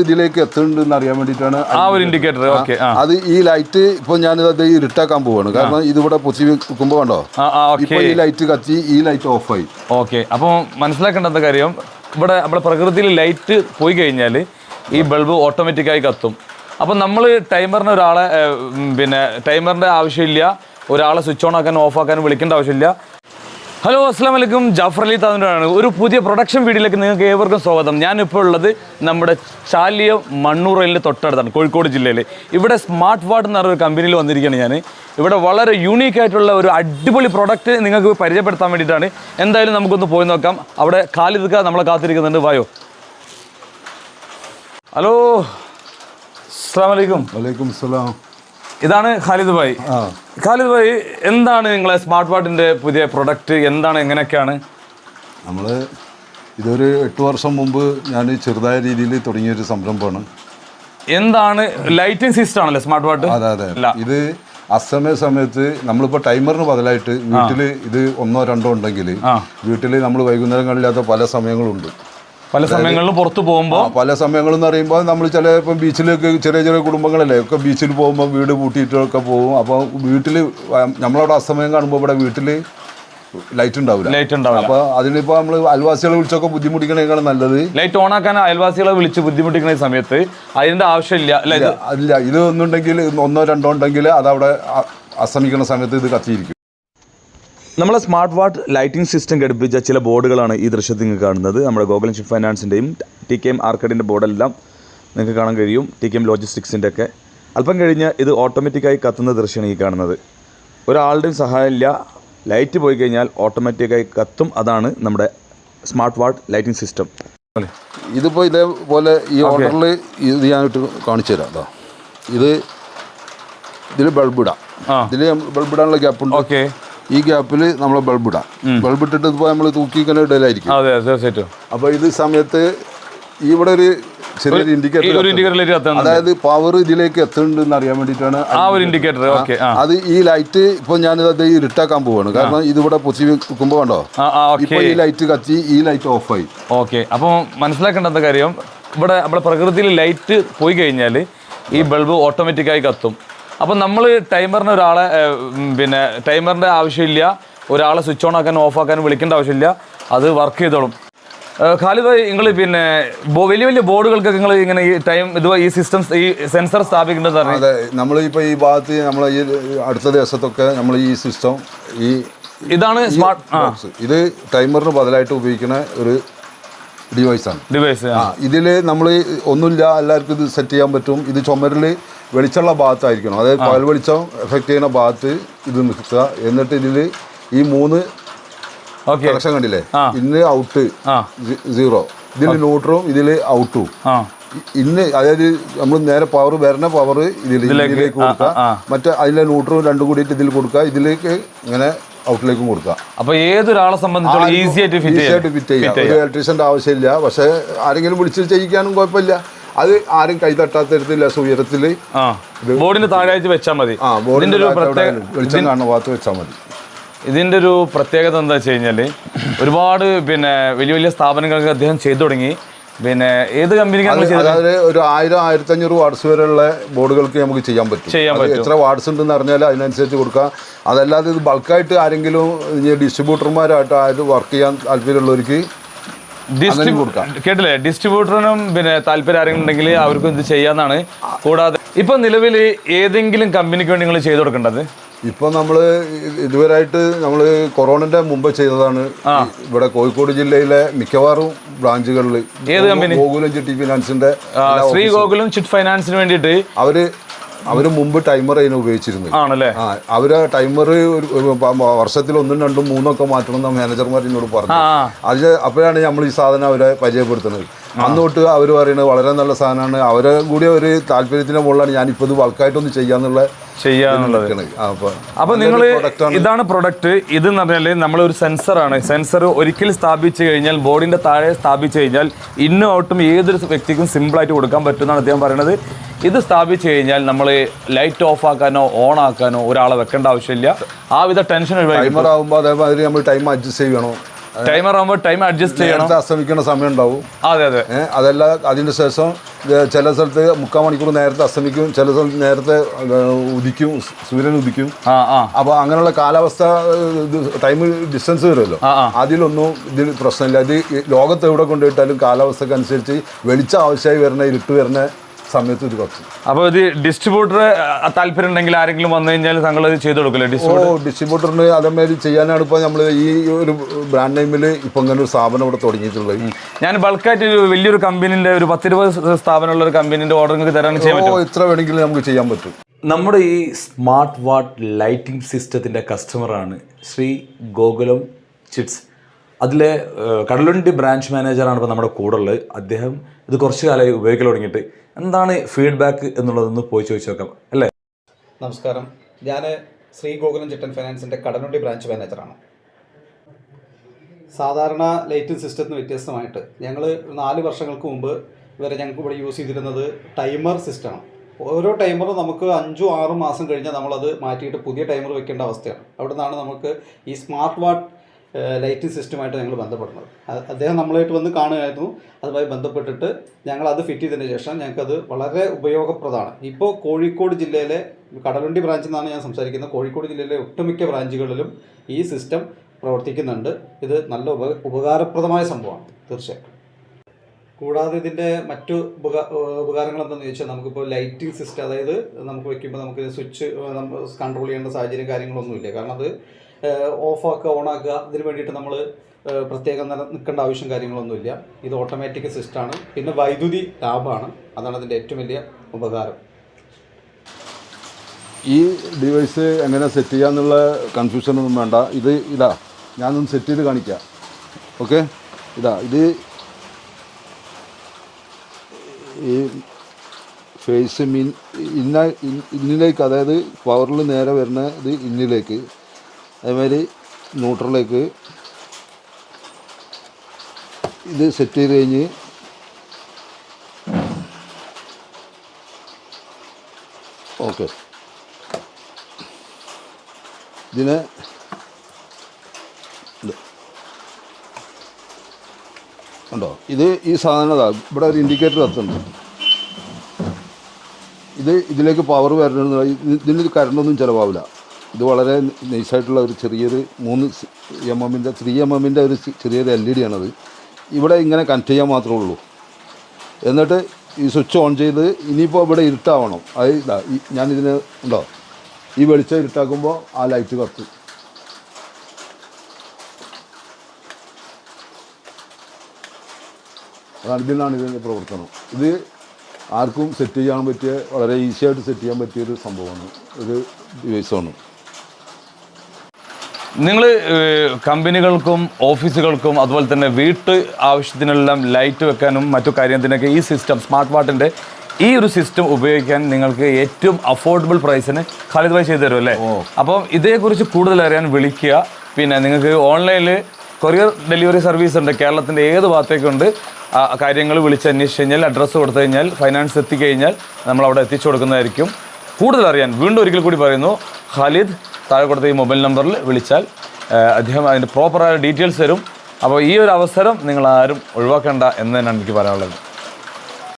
ഇതിലേക്ക് എത്തുന്നുണ്ടെന്ന് അറിയാൻ വേണ്ടിയിട്ടാണ് ആ ഒരു ഇൻഡിക്കേറ്റർ ഓക്കെ അത് ഈ ലൈറ്റ് ഇപ്പൊ ഞാൻ അത് ഇരുട്ടാക്കാൻ പോവാണ്. കാരണം ഇതിവിടെ പൊത്തി വെക്കുമ്പോ കണ്ടോ? ഇപ്പൊ ഈ ലൈറ്റ് കത്തി ഈ ലൈറ്റ് ഓഫായി ഓക്കെ അപ്പോൾ മനസ്സിലാക്കേണ്ടത് കാര്യം? ഇവിടെ നമ്മുടെ പ്രകൃതിയിൽ ലൈറ്റ് പോയി കഴിഞ്ഞാൽ ഈ ബൾബ് ഓട്ടോമാറ്റിക്കായി കത്തും. അപ്പം നമ്മൾ ടൈമറിന് ഒരാളെ പിന്നെ ടൈമറിന്റെ ആവശ്യമില്ല. ഒരാളെ സ്വിച്ച് ഓൺ ആക്കാനും ഓഫ് ആക്കാനും വിളിക്കേണ്ട ആവശ്യമില്ല. ഹലോ അസ്സാം വലൈക്കും ജാഫർ അലി താന്നൂരാണ് ഒരു പുതിയ പ്രൊഡക്ഷൻ വീഡിയോയിലേക്ക് നിങ്ങൾക്ക് ഏവർക്കും സ്വാഗതം. ഞാനിപ്പോൾ ഉള്ളത് നമ്മുടെ ചാലിയ മണ്ണൂറയിലെ തൊട്ടടുത്താണ് കോഴിക്കോട് ജില്ലയിൽ ഇവിടെ സ്മാർട്ട് വാർഡ് എന്ന് പറഞ്ഞൊരു കമ്പനിയിൽ വന്നിരിക്കുകയാണ് ഞാൻ ഇവിടെ വളരെ യൂണീക്ക് ആയിട്ടുള്ള ഒരു അടിപൊളി പ്രൊഡക്റ്റ് നിങ്ങൾക്ക് പരിചയപ്പെടുത്താൻ വേണ്ടിയിട്ടാണ്. എന്തായാലും നമുക്കൊന്ന് പോയി നോക്കാം. അവിടെ കാലിതുക്ക നമ്മളെ കാത്തിരിക്കുന്നുണ്ട്. വായോ. ഹലോ അസ്സാം വലൈക്കും വലൈക്കും സലാം ഇതാണ് ഖാലിദ് ഭായി. ഖാലിദ് ഭായി എന്താണ് നിങ്ങളെ സ്മാർട്ട് വാർഡിന്റെ പുതിയ പ്രൊഡക്റ്റ് എന്താണ് എങ്ങനെയൊക്കെയാണ്? നമ്മൾ ഇതൊരു എട്ട് വർഷം മുമ്പ് ഞാൻ ചെറുതായ രീതിയിൽ തുടങ്ങിയൊരു സംരംഭമാണ്. എന്താണ് ലൈറ്റിംഗ് സിസ്റ്റം ആണല്ലേ സ്മാർട്ട് വാട്ട് അതെ അതെ. ഇത് അസമയ സമയത്ത് നമ്മളിപ്പോൾ ടൈമറിന് ബദലായിട്ട് വീട്ടിൽ ഇത് ഒന്നോ രണ്ടോ ഉണ്ടെങ്കിൽ. വീട്ടിൽ നമ്മൾ വൈകുന്നേരങ്ങളില്ലാത്ത പല സമയങ്ങളുണ്ട്. പല സമയങ്ങളിലും പുറത്തു പോകുമ്പോൾ പല സമയങ്ങളെന്ന് പറയുമ്പോൾ നമ്മൾ ചില ഇപ്പം ബീച്ചിലൊക്കെ ചെറിയ ചെറിയ കുടുംബങ്ങളല്ലേ ഒക്കെ ബീച്ചിൽ പോകുമ്പോൾ വീട് പൂട്ടിയിട്ടൊക്കെ പോകും. അപ്പോൾ വീട്ടിൽ നമ്മളവിടെ അസമയം കാണുമ്പോൾ ഇവിടെ വീട്ടിൽ ലൈറ്റ് ഉണ്ടാവില്ല ലൈറ്റ് ഉണ്ടാവില്ല അപ്പോൾ അതിനിപ്പോൾ നമ്മൾ അയൽവാസികളെ വിളിച്ചൊക്കെ ബുദ്ധിമുട്ടിക്കണേക്കാളും നല്ലത്. ലൈറ്റ് ഓൺ ആക്കാൻ അയൽവാസികളെ വിളിച്ച് ബുദ്ധിമുട്ടിക്കുന്ന സമയത്ത് അതിന്റെ ആവശ്യമില്ല. അല്ല ഇത് ഒന്നുണ്ടെങ്കിൽ ഒന്നോ രണ്ടോ ഉണ്ടെങ്കിൽ അതവിടെ അസമിക്കുന്ന അസ്തമിക്കുന്ന സമയത്ത് ഇത് കത്തിയിരിക്കും. നമ്മളെ സ്മാർട്ട് വാട്ട് ലൈറ്റിംഗ് സിസ്റ്റം ഘടിപ്പിച്ച ചില ബോർഡുകളാണ് ഈ ദൃശ്യത്തിൽ നിങ്ങൾക്ക് കാണുന്നത്. നമ്മുടെ ഗോകുലം ഷിപ്പ് ഫൈനാൻസിന്റെയും ടി കെ എം ആർക്കഡിന്റെ ബോർഡെല്ലാം നിങ്ങൾക്ക് കാണാൻ കഴിയും. ടി കെ എം ലോജിസ്റ്റിക്സിന്റെ ഒക്കെ. അല്പം കഴിഞ്ഞ് ഇത് ഓട്ടോമാറ്റിക്കായി കത്തുന്ന ദൃശ്യമാണ് ഈ കാണുന്നത്. ഒരാളുടെയും സഹായമില്ല. ലൈറ്റ് പോയി കഴിഞ്ഞാൽ ഓട്ടോമാറ്റിക്കായി കത്തും. അതാണ് നമ്മുടെ സ്മാർട്ട് വാട്ട് ലൈറ്റിംഗ് സിസ്റ്റം. ഇതിപ്പോൾ ഇതേപോലെ ഈ ഓർഡറിൽ ഇത് ഞാനിട്ട് കാണിച്ചു തരാം അതോ ഇത് ഇതിൽ ബൾബിടാം ഇതിൽ ബൾബിടാനുള്ള ഗ്യാപ്പുണ്ട് ഗ്യാപ്പ് ഉണ്ട്. ഓക്കെ. ഈ ഗ്യാപ്പിൽ നമ്മൾ ബൾബ് ഇടാം. ബൾബ് ഇട്ടിട്ട് ഇപ്പോൾ നമ്മൾ തൂക്കി ഇങ്ങനെ ഇടലായിരിക്കും. അതെ തീർച്ചയായിട്ടും. അപ്പോൾ ഇത് സമയത്ത് ഇവിടെ ഒരു ചെറിയൊരു ഇൻഡിക്കേറ്റർ അതായത് പവർ ഇതിലേക്ക് എത്തുന്നുണ്ടെന്ന് അറിയാൻ വേണ്ടിയിട്ടാണ് ആ ഒരു ഇൻഡിക്കേറ്റർ ഓക്കെ അത് ഈ ലൈറ്റ് ഇപ്പോൾ ഞാൻ അത് ഇരുട്ടാക്കാൻ പോവാണ്. കാരണം ഇതിവിടെ പൊത്തി വെക്കുമ്പോൾ കണ്ടോ? ഈ ലൈറ്റ് കത്തി ഈ ലൈറ്റ് ഓഫായി ഓക്കെ അപ്പോൾ മനസ്സിലാക്കേണ്ട കാര്യം? ഇവിടെ നമ്മുടെ പ്രകൃതിയിൽ ലൈറ്റ് പോയി കഴിഞ്ഞാൽ ഈ ബൾബ് ഓട്ടോമാറ്റിക്കായി കത്തും. അപ്പോൾ നമ്മൾ ടൈമറിന് ഒരാളെ പിന്നെ ടൈമറിന്റെ ആവശ്യമില്ല. ഒരാളെ സ്വിച്ച് ഓൺ ആക്കാനും ഓഫ് ആക്കാനും വിളിക്കേണ്ട ആവശ്യമില്ല. അത് വർക്ക് ചെയ്തോളും. ഖാലിദ് ഭായ് നിങ്ങൾ പിന്നെ വലിയ വലിയ ബോർഡുകൾക്കൊക്കെ നിങ്ങൾ ഇങ്ങനെ ഈ ടൈം ഇത് ഈ സിസ്റ്റം ഈ സെൻസർ സ്ഥാപിക്കേണ്ടത് അതെ നമ്മൾ ഇപ്പോൾ ഈ ഭാഗത്ത് നമ്മൾ ഈ അടുത്ത ദിവസത്തൊക്കെ നമ്മൾ ഈ സിസ്റ്റം ഈ ഇതാണ് സ്മാർട്ട് ഇത് ടൈമറിന് ബദലായിട്ട് ഉപയോഗിക്കുന്ന ഒരു ഡിവൈസാണ് ഡിവൈസ് ആ ഇതിൽ നമ്മൾ ഒന്നുമില്ല എല്ലാവർക്കും ഇത് സെറ്റ് ചെയ്യാൻ പറ്റും. ഇത് ചുമരിൽ വെളിച്ചമുള്ള ഭാഗത്തായിരിക്കണം അതായത് പകൽ വെളിച്ചം എഫക്റ്റ് ചെയ്യുന്ന ഭാഗത്ത് ഇത് നിൽക്കുക എന്നിട്ട് ഇതിൽ ഈ മൂന്ന് ഓക്കെ കണക്ഷൻ കണ്ടില്ലേ. ഇന്ന് ഔട്ട് സീറോ ഇതിൽ ന്യൂട്രും ഇതിൽ ഔട്ടും ഇന്ന് അതായത് നമ്മൾ നേരെ പവർ വരുന്ന പവർ ഇതിൽ ഇതിലേക്ക് കൊടുക്കുക. മറ്റേ അതിലെ ന്യൂട്രും രണ്ടും കൂടിയിട്ട് ഇതിൽ കൊടുക്കുക. ഇതിലേക്ക് ഇങ്ങനെ ഔട്ടിലേക്കും കൊടുക്കാം. അപ്പോൾ ഏതൊരാളെ സംബന്ധിച്ചോളം ഈസി ആയിട്ട് ഫിറ്റ് ഈസി ആയിട്ട് ഫിറ്റ് ചെയ്യാം. ഒരു ഇലക്ട്രീഷ്യന്റെ ആവശ്യമില്ല. പക്ഷേ ആരെങ്കിലും വിളിച്ച് ചെയ്യിക്കാനും കുഴപ്പമില്ല. അത് ആരും കൈ തട്ടാത്ത തരത്തില്ല ഉയരത്തിൽ ബോർഡിന് താഴെ വെച്ചാൽ മതി. ആ ഒരു പ്രത്യേക വെളിച്ചം കാണുന്ന ഭാഗത്ത് വെച്ചാൽ മതി. ഇതിന്റെ ഒരു പ്രത്യേകത എന്താ വെച്ച് കഴിഞ്ഞാൽ ഒരുപാട് പിന്നെ വലിയ വലിയ സ്ഥാപനങ്ങൾക്ക് അദ്ദേഹം ചെയ്തു തുടങ്ങി. പിന്നെ ഏത് കമ്പനിക്ക് അതായത് ഒരു ആയിരം ആയിരത്തി അഞ്ഞൂറ് വാട്സ് വരെയുള്ള ബോർഡുകൾക്ക് നമുക്ക് ചെയ്യാൻ പറ്റും. ചെയ്യാൻ പറ്റും. എത്ര വാട്സ് ഉണ്ടെന്ന് അറിഞ്ഞാൽ അതിനനുസരിച്ച് കൊടുക്കാം. അതല്ലാതെ ഇത് ബൾക്കായിട്ട് ആരെങ്കിലും ഡിസ്ട്രിബ്യൂട്ടർമാരായിട്ട് ആരും വർക്ക് ചെയ്യാൻ താല്പര്യമുള്ളവർക്ക്. കേട്ടില്ലേ? ഡിസ്ട്രിബ്യൂട്ടറിനും പിന്നെ താല്പര്യം ആരെങ്കിലും ഉണ്ടെങ്കിൽ അവർക്കും ഇത് ചെയ്യാന്നാണ്. കൂടാതെ ഇപ്പൊ നിലവിൽ ഏതെങ്കിലും കമ്പനിക്ക് വേണ്ടി നിങ്ങൾ ചെയ്തു കൊടുക്കേണ്ടത്? ഇപ്പൊ നമ്മൾ ഇതുവരായിട്ട് നമ്മൾ കൊറോണന്റെ മുമ്പ് ചെയ്തതാണ് ഇവിടെ കോഴിക്കോട് ജില്ലയിലെ മിക്കവാറും ബ്രാഞ്ചുകളിൽ ഏത് കമ്പനി ഗോകുലം ചിട്ടി ഫിനാൻസിന്റെ ശ്രീ ഗോകുലം ചിറ്റ് ഫൈനാൻസിന് വേണ്ടിയിട്ട് അവർ അവർ മുമ്പ് ടൈമർ അതിന് ഉപയോഗിച്ചിരുന്നു ആണല്ലേ? ആ അവർ ടൈമർ വർഷത്തിൽ ഒന്നും രണ്ടും മൂന്നൊക്കെ മാറ്റണം എന്ന് മാനേജർമാർ എന്നോട് പറഞ്ഞു. അത് അപ്പോഴാണ് നമ്മൾ ഈ സാധനം അവരെ പരിചയപ്പെടുത്തുന്നത്. അന്ന് തൊട്ട് അവർ പറയുന്നത് വളരെ നല്ല സാധനമാണ്. അവരെ കൂടി ഒരു താല്പര്യത്തിന്റെ മുകളിലാണ് ഞാനിപ്പോൾ ഇത് ബൾക്കായിട്ടൊന്ന് ചെയ്യാന്നുള്ള ചെയ്യാന്നുള്ളത്. നിൽക്കണത്. ആ, അപ്പൊ അപ്പൊ നിങ്ങൾ. ഇതാണ് പ്രൊഡക്റ്റ് ഇത് എന്ന് പറഞ്ഞാൽ നമ്മളൊരു സെൻസറാണ് സെൻസർ ഒരിക്കൽ സ്ഥാപിച്ചു കഴിഞ്ഞാൽ ബോർഡിന്റെ താഴെ സ്ഥാപിച്ചു കഴിഞ്ഞാൽ ഇന്നും ഔട്ടും ഏതൊരു വ്യക്തിക്കും സിമ്പിളായിട്ട് കൊടുക്കാൻ പറ്റുമെന്നാണ് അദ്ദേഹം പറയുന്നത്. ഇത് സ്ഥാപിച്ചു കഴിഞ്ഞാൽ നമ്മൾ ലൈറ്റ് ഓഫ് ആക്കാനോ ഓൺ ആക്കാനോ ഒരാളെ വെക്കേണ്ട ആവശ്യമില്ല. ആ വിധ ടെൻഷൻ ഒഴിവാക്കി ടൈമർ ആകുമ്പോൾ അതേമാതിരി നമ്മൾ ടൈം അഡ്ജസ്റ്റ് ചെയ്യണം. ടൈമർ ആകുമ്പോൾ ടൈം അഡ്ജസ്റ്റ് ചെയ്യണം. അസ്തമിക്കേണ്ട സമയം ഉണ്ടാവും. അതെ അതെ. അതല്ല അതിന് ശേഷം ചില സ്ഥലത്ത് മുക്കാൽ മണിക്കൂർ നേരത്തെ അസ്തമിക്കും ചില സ്ഥലത്ത് നേരത്തെ ഉദിക്കും സൂര്യൻ ഉദിക്കും. അപ്പോൾ അങ്ങനെയുള്ള കാലാവസ്ഥ ടൈം ഡിസ്റ്റൻസ് വരുമല്ലോ. അതിലൊന്നും ഇതിൽ പ്രശ്നമില്ല. ഇത് ലോകത്ത് എവിടെ കൊണ്ടുപോയിട്ടാലും കാലാവസ്ഥക്ക് അനുസരിച്ച് വെളിച്ചം ആവശ്യമായി വരുന്ന ഇരുട്ട് വരുന്ന സമയത്ത് ഇത് കത്തും അപ്പോൾ ഇത് ഡിസ്ട്രിബ്യൂട്ടർ താല്പര്യം ഉണ്ടെങ്കിൽ ആരെങ്കിലും വന്നു കഴിഞ്ഞാൽ താങ്കൾ അത് ചെയ്ത് കൊടുക്കില്ലേ? ഓ ഡിസ്ട്രിബ്യൂട്ടർ ഡിസ്ട്രിബ്യൂട്ടറിന് അതേമാതിരി ചെയ്യാനാണ് ഇപ്പോൾ നമ്മൾ ഈ ഒരു ബ്രാൻഡ് നെയിമിൽ ഇപ്പം ഇങ്ങനെ ഒരു സ്ഥാപനം ഇവിടെ തുടങ്ങിയിട്ടുള്ളത്. ഞാൻ ബൾക്കായിട്ട് ഒരു വലിയൊരു കമ്പനീന്റെ ഒരു പത്തിരുപത് സ്ഥാപനമുള്ള ഒരു കമ്പനീന്റെ ഓർഡർ നിങ്ങൾക്ക് തരാൻ ചെയ്യാൻ ഓ പറ്റും ഇത്ര വേണമെങ്കിലും നമുക്ക് ചെയ്യാൻ പറ്റും. നമ്മുടെ ഈ സ്മാർട്ട് വാട്ട് ലൈറ്റിംഗ് സിസ്റ്റത്തിന്റെ കസ്റ്റമറാണ് ശ്രീ ഗോകുലം ചിറ്റ്സ്. അതിലെ ഏഹ്, കടലുണ്ടി ബ്രാഞ്ച് മാനേജറാണ് ഇപ്പോൾ നമ്മുടെ കൂടെ ഉള്ളത് അദ്ദേഹം ഇത് കുറച്ച് കാലമായി ഉപയോഗിക്കൽ തുടങ്ങിയിട്ട് എന്താണ് ഫീഡ്ബാക്ക് എന്നുള്ളതൊന്ന് പോയി ചോദിച്ചു നോക്കാം അല്ലേ? നമസ്കാരം. ഞാൻ ശ്രീ ഗോകുലം ചിട്ടൻ ഫൈനാൻസിന്റെ കടനുണ്ടി ബ്രാഞ്ച് മാനേജറാണ് സാധാരണ ലൈറ്റിംഗ് സിസ്റ്റത്തിന് വ്യത്യസ്തമായിട്ട് ഞങ്ങൾ നാല് വർഷങ്ങൾക്ക് മുമ്പ് വരെ ഞങ്ങൾക്ക് ഇവിടെ യൂസ് ചെയ്തിരുന്നത് ടൈമർ സിസ്റ്റമാണ് ഓരോ ടൈമറും നമുക്ക് അഞ്ചും ആറും മാസം കഴിഞ്ഞാൽ നമ്മളത് മാറ്റിയിട്ട് പുതിയ ടൈമർ വെക്കേണ്ട അവസ്ഥയാണ്. അവിടെ നിന്നാണ് നമുക്ക് ഈ സ്മാർട്ട് വാട്ട് ലൈറ്റിംഗ് സിസ്റ്റമായിട്ട് ഞങ്ങൾ ബന്ധപ്പെടുന്നത്. അദ്ദേഹം നമ്മളായിട്ട് വന്ന് കാണുകയായിരുന്നു. അതുമായി ബന്ധപ്പെട്ടിട്ട് ഞങ്ങൾ അത് ഫിറ്റ് ചെയ്തതിന് ശേഷം ഞങ്ങൾക്കത് വളരെ ഉപയോഗപ്രദമാണ്. ഇപ്പോൾ കോഴിക്കോട് ജില്ലയിലെ കടലുണ്ടി ബ്രാഞ്ചിൽ നിന്നാണ് ഞാൻ സംസാരിക്കുന്നത്. കോഴിക്കോട് ജില്ലയിലെ ഒട്ടുമിക്ക ബ്രാഞ്ചുകളിലും ഈ സിസ്റ്റം പ്രവർത്തിക്കുന്നുണ്ട്. ഇത് നല്ല ഉപ ഉപകാരപ്രദമായ സംഭവമാണ്. തീർച്ചയായിട്ടും. കൂടാതെ ഇതിന്റെ മറ്റു ഉപകാ ഉപകാരങ്ങൾ എന്താണെന്ന് ചോദിച്ചാൽ നമുക്കിപ്പോൾ ലൈറ്റിംഗ് സിസ്റ്റം അതായത് നമുക്ക് വെക്കുമ്പോൾ നമുക്ക് സ്വിച്ച് കൺട്രോൾ ചെയ്യേണ്ട സാഹചര്യം കാര്യങ്ങളൊന്നുമില്ല. കാരണം അത് ഓഫാക്കുക ഓണാക്കുക ഇതിന് വേണ്ടിയിട്ട് നമ്മൾ പ്രത്യേകം നിൽക്കേണ്ട ആവശ്യം കാര്യങ്ങളൊന്നുമില്ല. ഇത് ഓട്ടോമാറ്റിക് സിസ്റ്റമാണ് പിന്നെ വൈദ്യുതി ലാഭമാണ്. അതാണ് അതിന്റെ ഏറ്റവും വലിയ ഉപകാരം. ഈ ഡിവൈസ് എങ്ങനെ സെറ്റ് ചെയ്യാന്നുള്ള കൺഫ്യൂഷനൊന്നും വേണ്ട. ഇത് ഇതാ ഞാനൊന്ന് സെറ്റ് ചെയ്ത് കാണിക്കാം. ഓക്കെ ഇതാ ഇത് ഈ ഫേസ് മിൻ ഇന്ന ഇന്നിലേക്ക് അതായത് പവറിൽ നേരെ വരുന്ന ഇത് ഇന്നിലേക്ക് അതേമാതിരി ന്യൂട്രലിലേക്ക് ഇത് സെറ്റ് ചെയ്ത് കഴിഞ്ഞ് ഓക്കെ ഇതിന് ഉണ്ടോ? ഇത് ഈ സാധനം അതാ ഇവിടെ ഒരു ഇൻഡിക്കേറ്റർ കത്തുണ്ട് ഇത് ഇതിലേക്ക് പവർ വരണമെന്ന് ഇതിന് കറണ്ടൊന്നും ചിലവാവില്ല. ഇത് വളരെ നൈസായിട്ടുള്ള ഒരു ചെറിയൊരു മൂന്ന് എം എമ്മിന്റെ ത്രീ എം എമ്മിന്റെ ഒരു ചെറിയൊരു എൽ ഇ ഡി ആണത്. ഇവിടെ ഇങ്ങനെ കണക്ട് ചെയ്യാൻ മാത്രമേ ഉള്ളൂ. എന്നിട്ട് ഈ സ്വിച്ച് ഓൺ ചെയ്ത് ഇനിയിപ്പോൾ ഇവിടെ ഇരുട്ടാവണം. അത് ഇതാ ഞാനിതിന് ഉണ്ടോ? ഈ വെളിച്ചം ഇരുട്ടാക്കുമ്പോൾ ആ ലൈറ്റ് കത്തും അതാണ് ഇതിലാണ് ഇതിന്റെ പ്രവർത്തനം. ഇത് ആർക്കും സെറ്റ് ചെയ്യാൻ പറ്റിയ വളരെ ഈസി ആയിട്ട് സെറ്റ് ചെയ്യാൻ പറ്റിയ ഒരു സംഭവമാണ്. ഒരു ഡിവൈസാണ് നിങ്ങൾ കമ്പനികൾക്കും ഓഫീസുകൾക്കും അതുപോലെ തന്നെ വീട്ട് ആവശ്യത്തിനെല്ലാം ലൈറ്റ് വെക്കാനും മറ്റു കാര്യത്തിനൊക്കെ ഈ സിസ്റ്റം സ്മാർട്ട് വാട്ടിന്റെ ഈ ഒരു സിസ്റ്റം ഉപയോഗിക്കാൻ നിങ്ങൾക്ക് ഏറ്റവും അഫോർഡബിൾ പ്രൈസിന് ഖാലിദ് ഭായി ചെയ്തു തരും അല്ലേ അപ്പം ഇതേക്കുറിച്ച് കൂടുതൽ അറിയാൻ വിളിക്കുക. പിന്നെ നിങ്ങൾക്ക് ഓൺലൈനിൽ കൊറിയർ ഡെലിവറി സർവീസ് ഉണ്ട്. കേരളത്തിന്റെ ഏത് ഭാഗത്തേക്കുണ്ട് കാര്യങ്ങൾ വിളിച്ച് അന്വേഷിച്ച് കഴിഞ്ഞാൽ അഡ്രസ്സ് കൊടുത്തു കഴിഞ്ഞാൽ ഫൈനാൻസ് എത്തിക്കഴിഞ്ഞാൽ നമ്മൾ അവിടെ എത്തിച്ചു കൊടുക്കുന്നതായിരിക്കും. കൂടുതൽ അറിയാൻ വീണ്ടും ഒരിക്കൽ കൂടി പറയുന്നു ഖാലിദ് താഴെ കൊടുത്ത ഈ മൊബൈൽ നമ്പറിൽ വിളിച്ചാൽ അദ്ദേഹം അതിന്റെ പ്രോപ്പറായ ഡീറ്റെയിൽസ് തരും. അപ്പോൾ ഈ ഒരു അവസരം നിങ്ങൾ ആരും ഒഴിവാക്കേണ്ട എന്ന് തന്നെയാണ് എനിക്ക് പറയാനുള്ളത്.